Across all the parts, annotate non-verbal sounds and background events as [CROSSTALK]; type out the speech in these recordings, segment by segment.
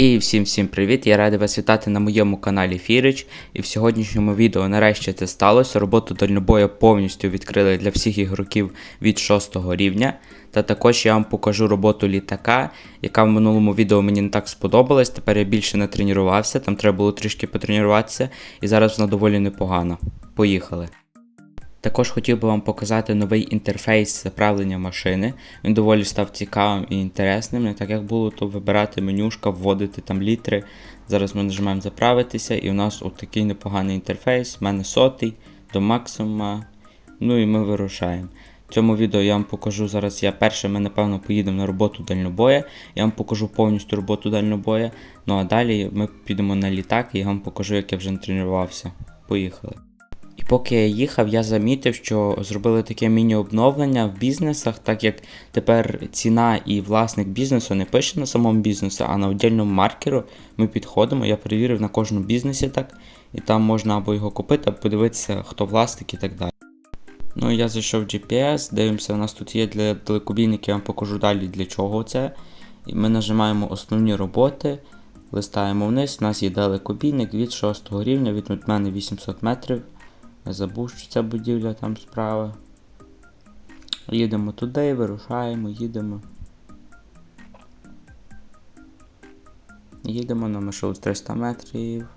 І всім всім привіт! Я радий вас вітати на моєму каналі Фірич. І в сьогоднішньому відео нарешті це сталося. Роботу дальнобою повністю відкрили для всіх ігроків від 6 рівня. Та також я вам покажу роботу літака, яка в минулому відео мені не так сподобалась. Тепер я більше не тренувався, там треба було трішки потренуватися, і зараз вона доволі непогано. Поїхали. Також хотів би вам показати новий інтерфейс заправлення машини. Він доволі став цікавим і інтересним. Не так як було, то вибирати менюшка, вводити там літри. Зараз ми нажимаємо заправитися, і у нас от такий непоганий інтерфейс. У мене сотий до максимума. Ну і ми вирушаємо. В цьому відео я вам покажу зараз. Я перше, ми напевно поїдемо на роботу дальнобоя. Я вам покажу повністю роботу дальнобоя. Ну а далі ми підемо на літак і я вам покажу, як я вже тренувався. Поїхали. І поки я їхав, я замітив, що зробили таке міні-обновлення в бізнесах, так як тепер ціна і власник бізнесу не пише на самому бізнесі, а на віддільному маркеру ми підходимо. Я перевірив на кожному бізнесі так, і там можна або його купити, або подивитися, хто власник і так далі. Ну я зайшов в GPS, дивимося, у нас тут є для далекобійників, я вам покажу далі для чого це. І ми нажимаємо основні роботи, листаємо вниз, у нас є далекобійник від 6 рівня, від мене 800 метрів. Забув, що ця будівля там справа. Їдемо туди, вирушаємо, їдемо. Їдемо на маршрут 300 метрів.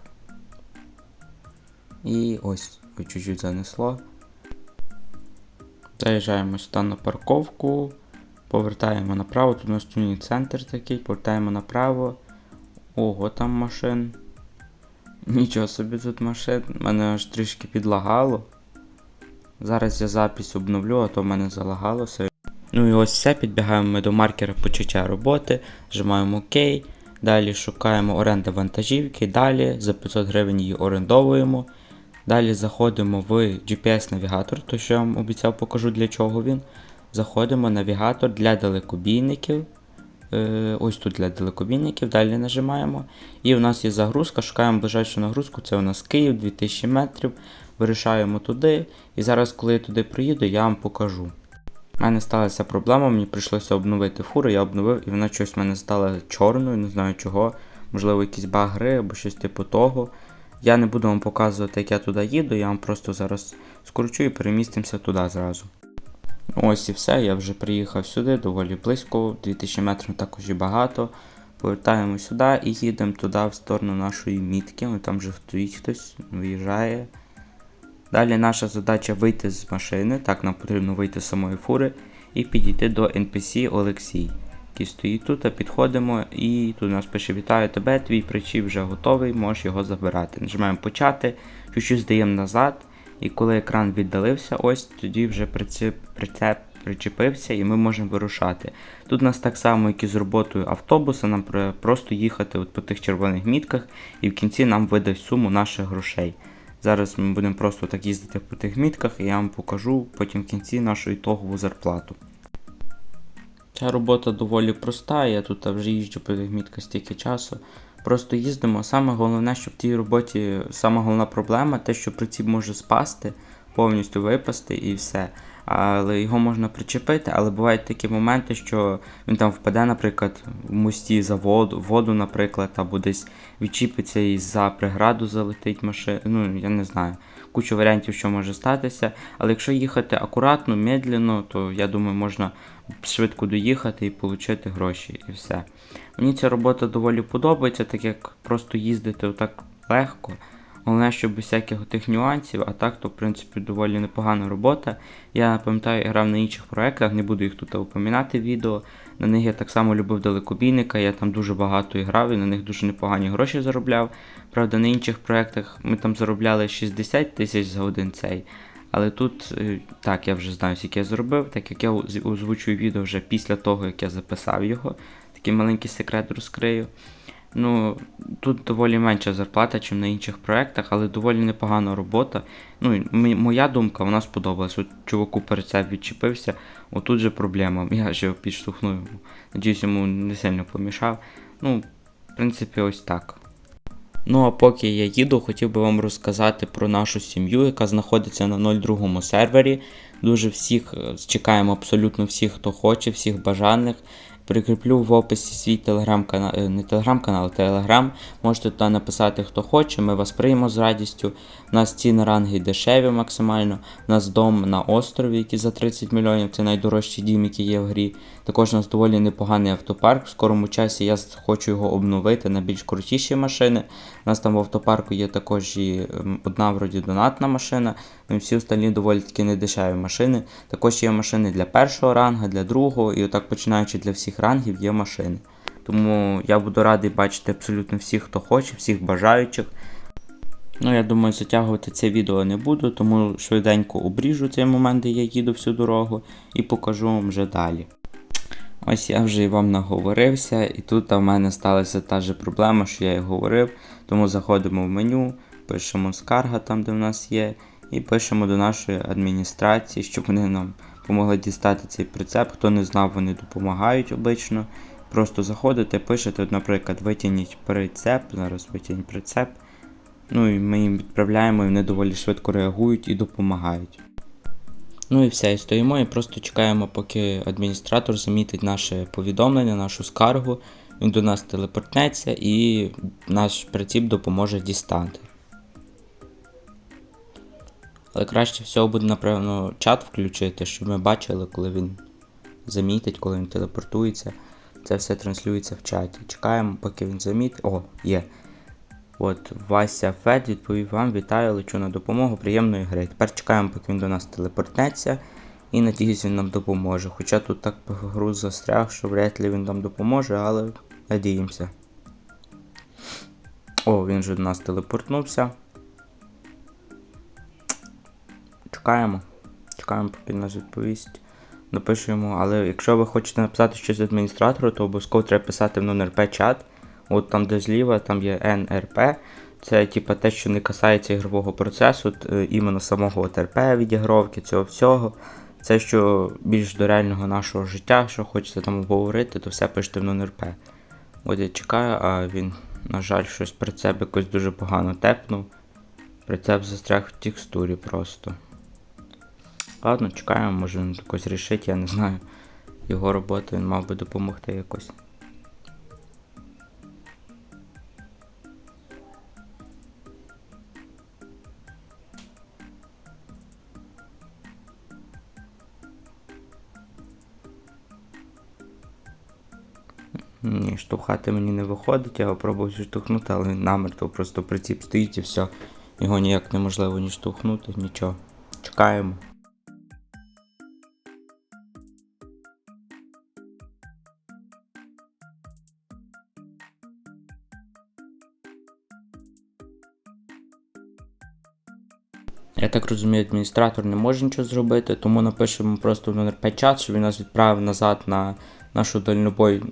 І ось, чуть-чуть занесло. Заїжджаємо сюди на парковку, повертаємо направо, тут у нас тут центр такий, повертаємо направо. Ого, там машин. Нічого собі тут машин, мене аж трішки підлагало. Зараз я запись обновлю, а то в мене залагалося. Ну і ось все, підбігаємо ми до маркера почуття роботи, нажимаємо ОК. Далі шукаємо оренда вантажівки, далі за 500 гривень її орендовуємо. Далі заходимо в GPS-навігатор, то що я вам обіцяв покажу для чого він. Заходимо в навігатор для далекобійників. Е, ось тут для далекобійників, далі нажимаємо. І у нас є загрузка, шукаємо ближайшу нагрузку, це у нас Київ 2000 метрів. Вирішаємо туди. І зараз, коли я туди приїду, я вам покажу. У мене сталася проблема, мені прийшлося обновити фуру, я обновив і вона щось в мене стала чорною, не знаю чого. Можливо, якісь багри або щось типу того. Я не буду вам показувати, як я туди їду, я вам просто зараз скручу і перемістимося туди зразу. Ось і все, я вже приїхав сюди, доволі близько, 2000 метрів також і багато. Повертаємо сюди і їдемо туди в сторону нашої мітки. Там вже стоїть хтось, виїжджає. Далі наша задача вийти з машини. Так, нам потрібно вийти з самої фури і підійти до NPC Олексій, який стоїть тут, підходимо і тут нас пише Вітаю тебе, твій причіп вже готовий, можеш його забирати. Нажимаємо почати, чуть-чуть здаємо назад. І коли екран віддалився, ось тоді вже прицеп, прицеп причепився і ми можемо вирушати. Тут у нас так само, як і з роботою автобуса, нам просто їхати от по тих червоних мітках і в кінці нам видасть суму наших грошей. Зараз ми будемо просто так їздити по тих мітках і я вам покажу потім в кінці нашу ітогову зарплату. Ця робота доволі проста, я тут вже їжджу по тих мітках стільки часу. Просто їздимо. Саме головне, що в тій роботі саме головна проблема, те, що приціп може спасти, повністю випасти і все. Але його можна причепити, але бувають такі моменти, що він там впаде, наприклад, в мості за воду, воду, наприклад, або десь відчіпиться і за преграду залетить машина. Ну, я не знаю. Кучу варіантів, що може статися. Але якщо їхати акуратно, медленно, то я думаю, можна швидко доїхати і отримати гроші і все. Мені ця робота доволі подобається, так як просто їздити отак легко. Головне, щоб без всяких тих нюансів, а так, то в принципі доволі непогана робота. Я пам'ятаю, я грав на інших проєктах, не буду їх тут упомінати в відео. На них я так само любив далекобійника, я там дуже багато грав і на них дуже непогані гроші заробляв. Правда, на інших проєктах ми там заробляли 60 тисяч за один цей. Але тут, е, так, я вже знаю, скільки я зробив, так як я озвучую відео вже після того, як я записав його. Такий маленький секрет розкрию. Ну, Тут доволі менша зарплата, ніж на інших проєктах, але доволі непогана робота. Ну, Моя думка, вона сподобалась. От чуваку перед це відчепився, отут же проблема. [LAUGHS] Я ж його підштовхнув. Надіюсь, йому не сильно помішав. Ну, в принципі, ось так. Ну а поки я їду, хотів би вам розказати про нашу сім'ю, яка знаходиться на 02 сервері. Дуже всіх е, чекаємо абсолютно всіх, хто хоче, всіх бажаних. Прикріплю в описі свій телеграм-канал, е, не телеграм-канал, а телеграм. Можете туди написати, хто хоче, ми вас приймемо з радістю. У нас ціни ранги дешеві максимально. У нас дом на острові, який за 30 мільйонів, це найдорожчий дім, який є в грі. Також у нас доволі непоганий автопарк. В скорому часі я хочу його обновити на більш крутіші машини. У нас там в автопарку є також і ем, одна вроді донатна машина. Ну всі остальні доволі таки недешеві машини. Також є машини для першого рангу, для другого, і отак починаючи для всіх рангів є машини. Тому я буду радий бачити абсолютно всіх, хто хоче, всіх бажаючих. Ну, я думаю, затягувати це відео не буду, тому швиденько обріжу цей момент, де я їду всю дорогу, і покажу вам вже далі. Ось я вже і вам наговорився, і тут в мене сталася та же проблема, що я і говорив. Тому заходимо в меню, пишемо скарга там, де в нас є, і пишемо до нашої адміністрації, щоб вони нам допомогли дістати цей прицеп. Хто не знав, вони допомагають обично. Просто заходите, пишете, наприклад, витягніть прицеп, зараз витягніть прицеп. Ну і ми їм відправляємо, і вони доволі швидко реагують і допомагають. Ну і все, і стоїмо і просто чекаємо, поки адміністратор замітить наше повідомлення, нашу скаргу. Він до нас телепортнеться і наш приціп допоможе дістати. Але краще всього буде, напевно, чат включити, щоб ми бачили, коли він замітить, коли він телепортується. Це все транслюється в чаті. Чекаємо, поки він замітить. О, є. От, Вася Фед відповів вам, вітаю, лечу на допомогу, приємної гри. Тепер чекаємо, поки він до нас телепортнеться. І надіюсь, він нам допоможе. Хоча тут так груз застряг, що вряд ли він нам допоможе, але надіємося. О, він же до нас телепортнувся. Чекаємо. Чекаємо, поки нас відповість. Напишемо, але якщо ви хочете написати щось адміністратору, то обов'язково треба писати в нон-РП чат. От там, де зліва, там є NRP. Це типа те, що не касається ігрового процесу, іменно самого от РП відігровки, цього всього. Це що більш до реального нашого життя, що хочете там обговорити, то все пишете в нон-РП. От я чекаю, а він, на жаль, щось прицеп якось дуже погано тепнув. Прицеп застряг в текстурі просто. Ладно, чекаємо, може він якось рішить, я не знаю. Його робота він мав би допомогти якось. Ні, штовхати мені не виходить, я його пробував штовхнути, але він намертво просто приціп стоїть і все. Його ніяк неможливо ні штовхнути, нічого. Чекаємо. Так розумію, адміністратор не може нічого зробити, тому напишемо просто в НРП чат, щоб він нас відправив назад на нашу дальнобой,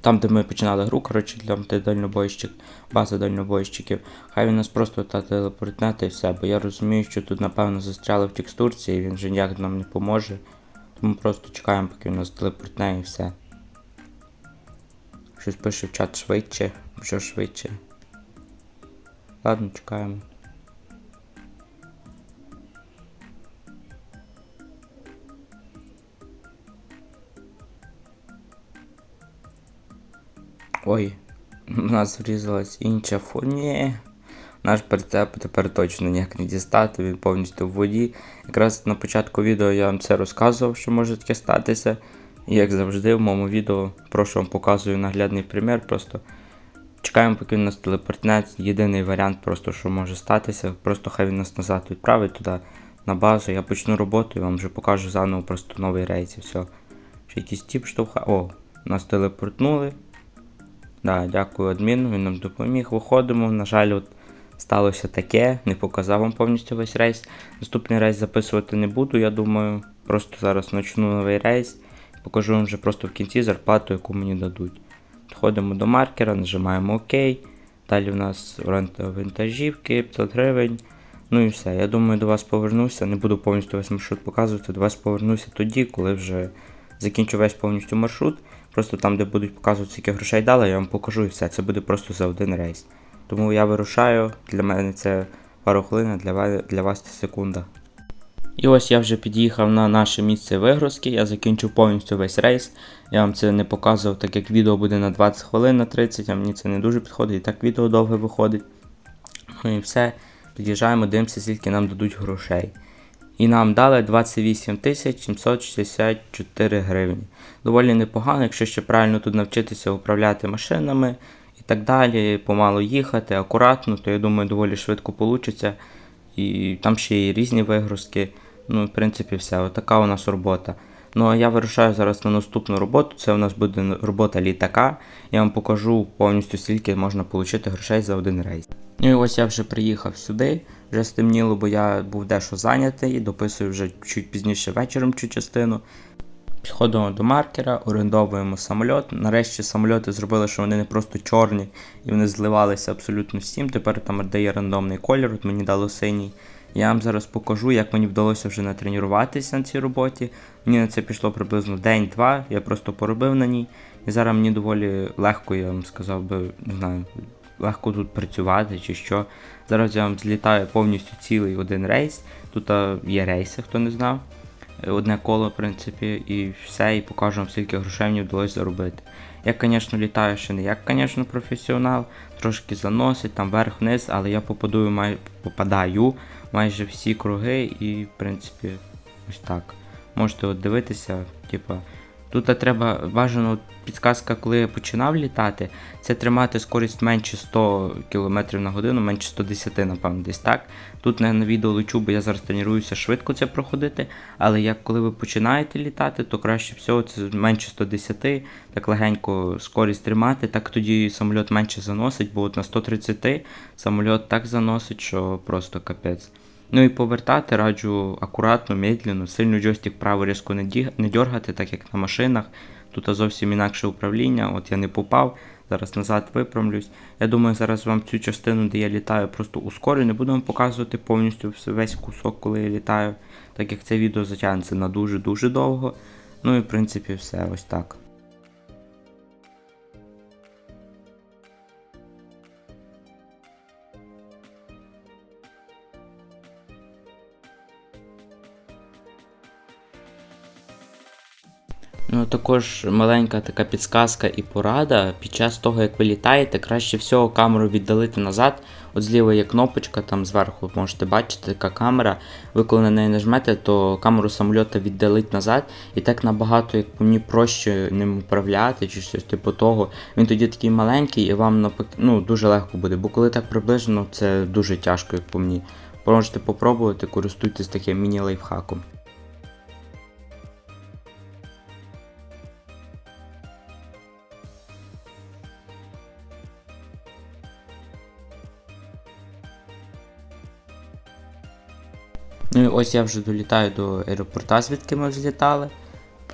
там, де ми починали гру, коротше, там де дальнобойщик, база дальнобойщиків. Хай він нас просто та телепортне і все, бо я розумію, що тут, напевно, застряли в текстурці і він вже ніяк нам не поможе. Тому просто чекаємо, поки він нас телепортне і все. Щось пише в чат швидше, що швидше. Ладно, чекаємо. Ой, у нас врізалась інша фоні. Наш прицеп тепер точно ніяк не дістати, він повністю в воді. Якраз на початку відео я вам це розказував, що може таке статися. І як завжди, в моєму відео прошу вам показую наглядний примір. Просто чекаємо, поки він нас телепортне. Єдиний варіант, просто що може статися. Просто хай він нас назад відправить туди на базу. Я почну роботу і вам вже покажу заново просто новий рейс і все. Ще якийсь тип штовха. О, нас телепортнули. Да, дякую адміну, він нам допоміг. Виходимо. На жаль, от сталося таке, не показав вам повністю весь рейс. Наступний рейс записувати не буду, я думаю. Просто зараз почну новий рейс. Покажу вам вже просто в кінці зарплату, яку мені дадуть. Підходимо до маркера, нажимаємо ОК. Далі в нас рента вантажівки, 500 гривень. Ну і все. Я думаю, до вас повернуся. Не буду повністю весь маршрут показувати. До вас повернуся тоді, коли вже закінчу весь повністю маршрут. Просто там, де будуть показувати, скільки грошей дали, я вам покажу і все. Це буде просто за один рейс. Тому я вирушаю. Для мене це пару хвилин, а для вас, для вас це секунда. І ось я вже під'їхав на наше місце вигрузки, я закінчив повністю весь рейс. Я вам це не показував, так як відео буде на 20 хвилин на 30, а мені це не дуже підходить, і так відео довге виходить. Ну і все, під'їжджаємо, дивимося, скільки нам дадуть грошей. І нам дали 28 764 гривні. Доволі непогано, якщо ще правильно тут навчитися управляти машинами і так далі, помало їхати, акуратно, то я думаю, доволі швидко вийде. І там ще є різні вигрузки. Ну, в принципі, все. Отака у нас робота. Ну а я вирушаю зараз на наступну роботу. Це у нас буде робота літака. Я вам покажу повністю скільки можна отримати грошей за один рейс. Ну і ось я вже приїхав сюди, вже стемніло, бо я був дещо зайнятий, дописую вже чуть пізніше вечором цю частину. Підходимо до маркера, орендовуємо самоліт. Нарешті самольоти зробили, що вони не просто чорні і вони зливалися абсолютно всім. Тепер там дає рандомний колір, от мені дало синій. Я вам зараз покажу, як мені вдалося вже натренуватися на цій роботі. Мені на це пішло приблизно день-два, я просто поробив на ній. І зараз мені доволі легко, я вам сказав би, не знаю, легко тут працювати чи що. Зараз я вам злітаю повністю цілий один рейс. Тут є рейси, хто не знав. Е, Одне коло, в принципі, і все, і покажу вам, скільки грошей мені вдалося заробити. Я, звісно, літаю ще не як, звісно, професіонал, трошки заносить там вверх-вниз, але я попадаю, май... попадаю майже всі круги і, в принципі, ось так. Можете от дивитися, типа. Тут треба бажано підказка, коли я починав літати, це тримати скорість менше 100 км на годину, менше 110, напевно, десь так. Тут не на відео лечу, бо я зараз тренуюся швидко це проходити. Але як коли ви починаєте літати, то краще всього це менше 110, так легенько скорість тримати, так тоді самоліт менше заносить, бо от на 130 самоліт так заносить, що просто капець. Ну і повертати раджу акуратно, медленно, сильно джойстик право різко не, дергати, так як на машинах. Тут зовсім інакше управління, от я не попав, зараз назад виправлюсь. Я думаю, зараз вам цю частину, де я літаю, просто ускорю. Не буду вам показувати повністю весь кусок, коли я літаю, так як це відео затягнеться на дуже-дуже довго. Ну і в принципі все ось так. Ну, також маленька така підсказка і порада. Під час того, як ви літаєте, краще всього камеру віддалити назад. От зліва є кнопочка, там зверху можете бачити така камера. Ви коли на неї нажмете, то камеру самольота віддалить назад. І так набагато, як по мені, проще ним управляти чи щось типу того. Він тоді такий маленький і вам ну, дуже легко буде. Бо коли так приближено, це дуже тяжко, як по мені. Можете попробувати, користуйтесь таким міні-лайфхаком. Ось я вже долітаю до аеропорта, звідки ми злітали.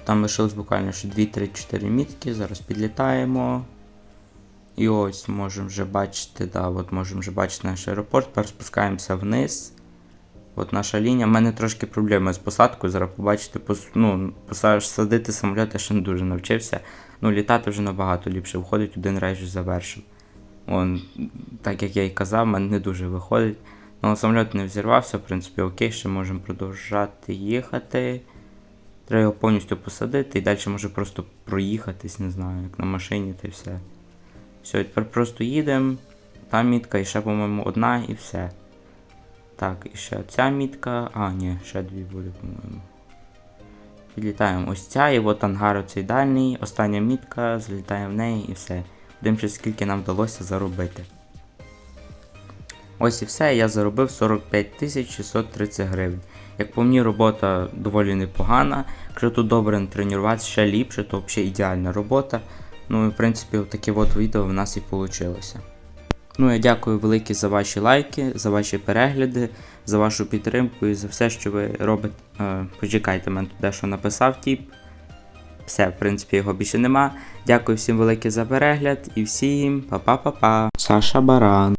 Там лишилось буквально ще 2-3-4 мітки. Зараз підлітаємо. І ось можемо вже бачити, да, от можемо вже бачити наш аеропорт. Тепер спускаємося вниз. От наша лінія. У мене трошки проблеми з посадкою. Зараз побачите, пос, ну, посадиш, садити самоліт я ще не дуже навчився. Ну, літати вже набагато ліпше виходить, один рейс завершив. Он, так як я і казав, в мене не дуже виходить. Ну, самоліт не взірвався, в принципі, окей, ще можемо продовжати їхати. Треба його повністю посадити і далі може просто проїхатись, не знаю, як на машині та й все. Все, тепер просто їдемо. Там мітка і ще, по-моєму, одна і все. Так, і ще ця мітка. А, ні, ще дві буде, по-моєму. Підлітаємо ось ця, і от ангар оцей дальній, остання мітка, залітаємо в неї і все. Дивимося, скільки нам вдалося заробити. Ось і все, я заробив 45 630 гривень. Як по мені, робота доволі непогана. Якщо тут добре натренуватися ще ліпше, то взагалі ідеальна робота. Ну і в принципі таке от відео в нас і вийшло. Ну я дякую велике за ваші лайки, за ваші перегляди, за вашу підтримку і за все, що ви робите. Е, почекайте, мене тут дещо написав тіп. Все, в принципі, його більше нема. Дякую всім велике за перегляд і всім па-па-па-па. Саша Баран.